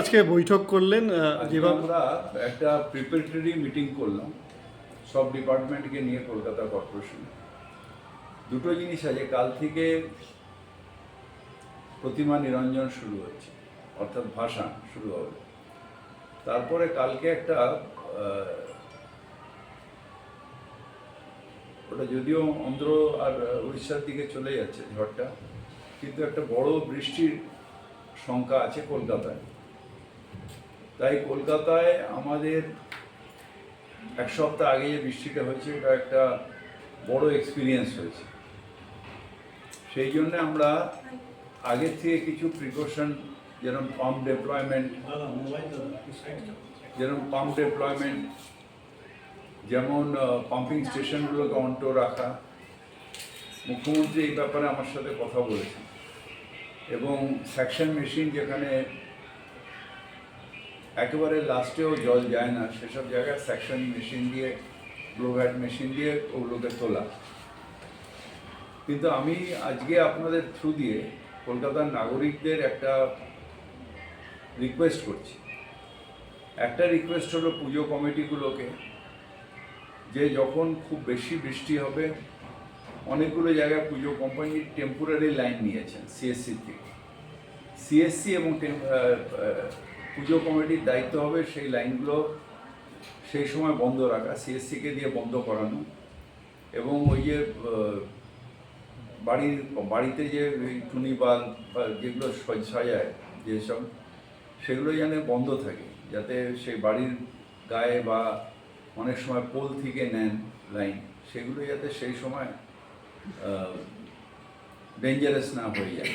আজকে বৈঠক করলেন যেভাবে আমরা একটা প্রিপারেটরি মিটিং করলাম সব ডিপার্টমেন্টকে নিয়ে কলকাতা কর্পোরেশন। দুটো জিনিস আছে কাল থেকে প্রতিমা নিরঞ্জন শুরু হচ্ছে অর্থাৎ ভাষা শুরু হবে। তারপরে কালকে একটা ওটা যদিও অন্ধ্র আর উড়িষ্যার দিকে চলে যাচ্ছে ঝড়টা কিন্তু একটা বড় বৃষ্টির শঙ্কা আছে কলকাতায়। তাই কলকাতায় আমাদের এক সপ্তাহ আগে যে বৃষ্টিটা হয়েছে, ওটা একটা বড় এক্সপিরিয়েন্স হয়েছে। সেই জন্য আমরা আগের থেকে কিছু প্রিকশন যেরকম পাম্প ডেপ্লয়মেন্ট যেরকম পাম্প ডেপ্লয়মেন্ট যেমন পাম্পিং স্টেশনগুলোকে অন্টো রাখা। মুখ্যমন্ত্রী এই ব্যাপারে আমার সাথে কথা বলেছেন। এবং সেকশন মেশিন যেখানে একেবারে লাস্টেও জল যায় না, সেসব জায়গায় সেকশন মেশিন দিয়ে ব্লোভ্যাট মেশিন দিয়ে ওগুলোকে তোলা। কিন্তু আমি আজকে আপনাদের থ্রু দিয়ে কলকাতার নাগরিকদের একটা রিকোয়েস্ট করছি। একটা রিকোয়েস্ট হলো পুজো কমিটিগুলোকে, যে যখন খুব বেশি বৃষ্টি হবে, অনেকগুলো জায়গায় পুজো কোম্পানি টেম্পোরারি লাইন নিয়েছেন সিএসসি থেকে সিএসসি এবং পুজো কমিটির দায়িত্ব হবে, সেই লাইনগুলো সেই সময় বন্ধ রাখা সিএসসিকে দিয়ে বন্ধ করানো। এবং ওই যে বাড়ির, বাড়িতে যে টুনি বাল বা যেগুলো সজ- সাজায় যেসব, সেগুলো যেন বন্ধ থাকে, যাতে সেই বাড়ির গায়ে বা অনেক সময় পোল থেকে নেন লাইন, সেগুলো যাতে সেই সময় ডেঞ্জারাস না হয়ে যায়।